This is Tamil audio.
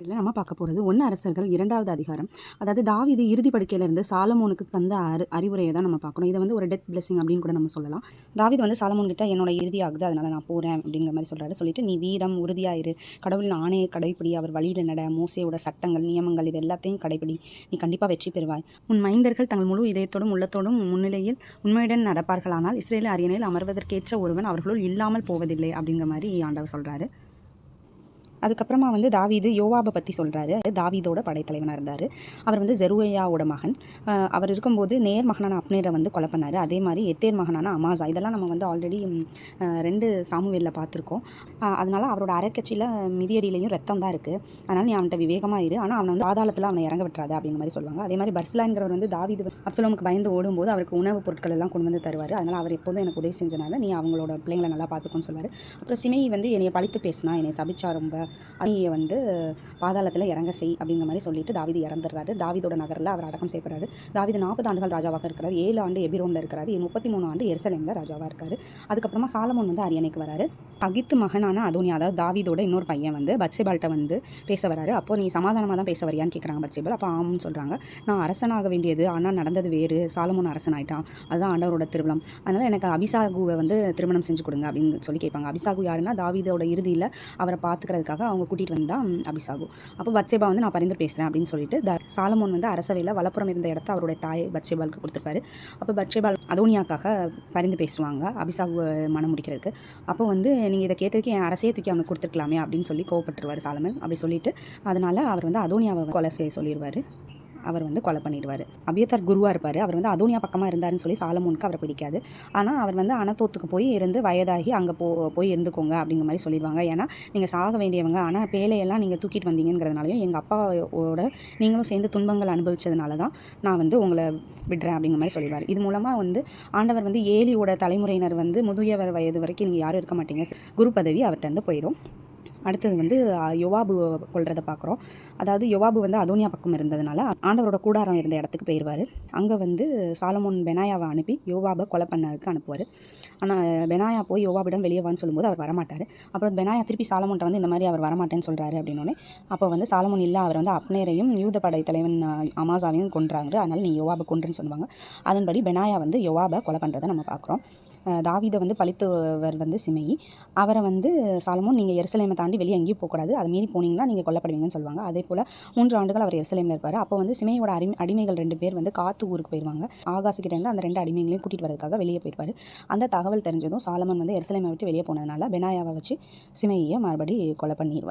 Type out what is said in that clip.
இதில் நம்ம பார்க்க போகிறது ஒன்று அரசர்கள் இரண்டாவது அதிகாரம். அதாவது தாவீது இறுதி படுக்கையிலிருந்து சாலமோனுக்கு தந்த அறி அறிவுரையை தான் நம்ம பார்க்கணும். இதை வந்து ஒரு டெத் பிளெஸிங் அப்படின்னு கூட நம்ம சொல்லலாம். தாவீது வந்து சாலமோன் கிட்ட என்னோட இறுதி ஆகுது அதனால் நான் போகிறேன் அப்படிங்கிற மாதிரி சொல்கிறாரு சொல்லிட்டு நீ வீரம் உறுதியாயிரு கடவுளின் ஆணையை கடைப்பிடி அவர் வழியில் நட மோசையோட சட்டங்கள் நியமங்கள் இது எல்லாத்தையும் கடைப்பிடி. நீ கண்டிப்பாக வெற்றி பெறுவாய். உன் மைந்தர்கள் தங்கள் முழு இதயத்தோடும் உள்ளத்தோடும் முன்னிலையில் உண்மையுடன் நடப்பார்களானால் இஸ்ரேல் அரியணையில் அமர்வதற்கேற்ற ஒருவன் அவர்களுள் இல்லாமல் போவதில்லை அப்படிங்கிற மாதிரி ஆண்டவர் சொல்கிறாரு அதுக்கப்புறமா வந்து தாவீது யோவாபை பற்றி சொல்கிறாரு தாவீதோட படைத்தலைவனாக இருந்தார். அவர் வந்து ஜெருவையாவோட மகன். அவர் இருக்கும்போது நேர் மகனான அப்னேரை வந்து கொலை பண்ணார். அதே மாதிரி எத்தேர் மகனான அமாசா. இதெல்லாம் நம்ம வந்து ஆல்ரெடி ரெண்டு சாமுவேலில் பார்த்துருக்கோம். அதனால் அவரோட அரைக்கட்சியில் மிதியடியிலையும் ரத்தம் தான் இருக்குது அதனால் நீ அவன்கிட்ட விவேகமாக இரு ஆனால் அவனை வந்து ஆதாளத்தில் அவனை இறங்க விட்டுறாது அப்படிங்கிற மாதிரி சொல்லுவாங்க. அதே மாதிரி பர்ஸ்லாங்கிறவர் வந்து தாவீது அப்சலோமுக்கு பயந்து ஓடும்போது அவருக்கு உணவுப் பொருட்கள் எல்லாம் கொண்டு வந்து தருவார். அதனால் அவர் எப்போதும் எனக்கு உதவி செஞ்சனால நீ அவங்களோட பிள்ளைங்களை நல்லா பார்த்துக்கோன்னு சொல்லுவார். அப்புறம் சிமை வந்து என்னை பழித்து பேசினா என்னை சபிச்சா ரொம்ப அணியை வந்து பாதாளத்தில் இறங்க செய் அப்படிங்கிற மாதிரி சொல்லிட்டு தாவிது இறந்துடுறாரு. தாவிதோட நகரில் அவர் அடக்கம் செய்யப்படுறாரு. தாவீது நாற்பது ஆண்டுகள் ராஜாவாக இருக்கிறார். ஏழு ஆண்டு எபிரோனில் இருக்கிறாரு. முப்பத்தி மூணு ஆண்டு எருசலேமில் ராஜாவாக இருக்காரு. அதுக்கப்புறமா சாலமோன் வந்து அரியணைக்கு வராரு. அகித்து மகனான அதோனி அதாவது தாவிதோட இன்னொரு பையன் வந்து பட்சேபால்கிட்ட வந்து பேச வராரு. அப்போ நீ சமாதானமாக தான் பேச வரியான்னு கேட்குறாங்க பட்சேபால் அப்போ ஆமான்னு சொல்கிறாங்க நான் அரசனாக வேண்டியது ஆனால் நடந்தது வேறு. சாலமோன் அரசன் ஆயிட்டான் அதுதான் ஆண்டவரோட திருவிழம் அதனால் எனக்கு அபிசாகுவை வந்து திருமணம் செஞ்சு கொடுங்க அப்படின்னு சொல்லி கேட்பாங்க. அபிசாகு யாருன்னா தாவீதோட இறுதியில் அவரை பார்த்துக்கிறதுக்காக அவங்க கூட்டிகிட்டு வந்தால் அபிசாகு. அப்போ பத்சேபா வந்து நான் பரிந்து பேசுகிறேன் அப்படின்னு சொல்லிட்டு த சாலமோன் வந்து அரசவையில் வலப்புறம் இருந்த இடத்த அவருடைய தாய் பத்சேபாலுக்கு கொடுத்துருப்பாரு. அப்போ பத்சேபால் அதோனியாக்காக பரிந்து பேசுவாங்க அபிசாகு மனம் முடிக்கிறதுக்கு. அப்போ வந்து நீங்கள் இதை கேட்டதுக்கு என் அரசையே தூக்கி அவனுக்கு கொடுத்துருக்கலாமே அப்படின்னு சொல்லி கோவப்பட்டுருவார் சாலமன். அப்படி சொல்லிட்டு அதனால் அவர் வந்து அதோனியாவை கொலை செய்ய சொல்லிடுவார் அவர் வந்து கொலை பண்ணிடுவார். அபியத்தார் குருவாக இருப்பார். அவர் வந்து அதோனியா பக்கமாக இருந்தாருன்னு சொல்லி சாலமோனுக்கு அவரை பிடிக்காது. ஆனால் அவர் வந்து அனத்தோத்துக்கு போய் இருந்து வயதாகி அங்கே போ போய் இருந்துக்கோங்க அப்படிங்கிற மாதிரி சொல்லிடுவாங்க. ஏன்னா நீங்கள் சாக வேண்டியவங்க. ஆனால் பேழையெல்லாம் நீங்கள் தூக்கிட்டு வந்தீங்கிறதுனாலையும் எங்கள் அப்பாவோட நீங்களும் சேர்ந்து துன்பங்கள் அனுபவித்ததுனால தான் நான் வந்து உங்களை விடுறேன் அப்படிங்கிற மாதிரி சொல்லிடுவார். இது மூலமாக வந்து ஆண்டவர் வந்து ஏலியோட தலைமுறையினர் வந்து முதியவர் வயது வரைக்கும் நீங்கள் யாரும் இருக்க மாட்டீங்க. குரு பதவி அவர்கிட்ட வந்து போயிடும் அடுத்தது வந்து யோவாபு கொள்றதை பார்க்குறோம். அதாவது யோவாபு வந்து அதோனியா பக்கம் இருந்ததுனால ஆண்டவரோட கூடாரம் இருந்த இடத்துக்கு போயிடுவார் அங்கே வந்து சாலமோன் பெனாயாவை அனுப்பி யோவாபை கொலை பண்ணதுக்கு அனுப்புவார். ஆனால் பெனாயா போய் யோவாபிடம் வெளியே வான்னு சொல்லும்போது அவர் வரமாட்டார். அப்புறம் பெனாயா திருப்பி சாலமோன்ட்ட வந்து இந்த மாதிரி அவர் வரமாட்டேன்னு சொல்கிறாரு அப்படின்னோடனே அப்போ வந்து சாலமோன் இல்லை அவர் வந்து அப்னேரையும் யூத படை தலைவன் அமாசாவையும் கொன்றாங்க அதனால் நீ யோவாபை கொன்றுன்னு சொல்லுவாங்க. அதன்படி பெனாயா வந்து யோவாபை கொலை பண்ணுறதை நம்ம பார்க்குறோம். தாவிதை வந்து பழித்தவர் வந்து சிமையி. அவரை வந்து சாலமோன் நீங்கள் எருசலேமை தாண்டி வெளியே எங்கேயும் போகக்கூடாது. அதை மீறி போனீங்கன்னா நீங்கள் கொல்லப்படுவீங்கன்னு சொல்லுவாங்க. அதே போல் மூன்று ஆண்டுகள் அவர் எருசலேமில் இருப்பார். அப்போ வந்து சிமையோட அடிமை அடிமைகள் ரெண்டு பேர் வந்து காத்து ஊருக்கு போயிடுவாங்க ஆகாசுக்கிட்ட அந்த ரெண்டு அடிமைகளையும் கூட்டிகிட்டு வரதுக்காக வெளியே போயிருப்பார். அந்த தகவல் தெரிஞ்சதும் சாலமன் வந்து எருசலேமை விட்டு வெளியே போனதுனால பெனாயாவை வச்சு சிமையை மறுபடி கொலை பண்ணிடுவார்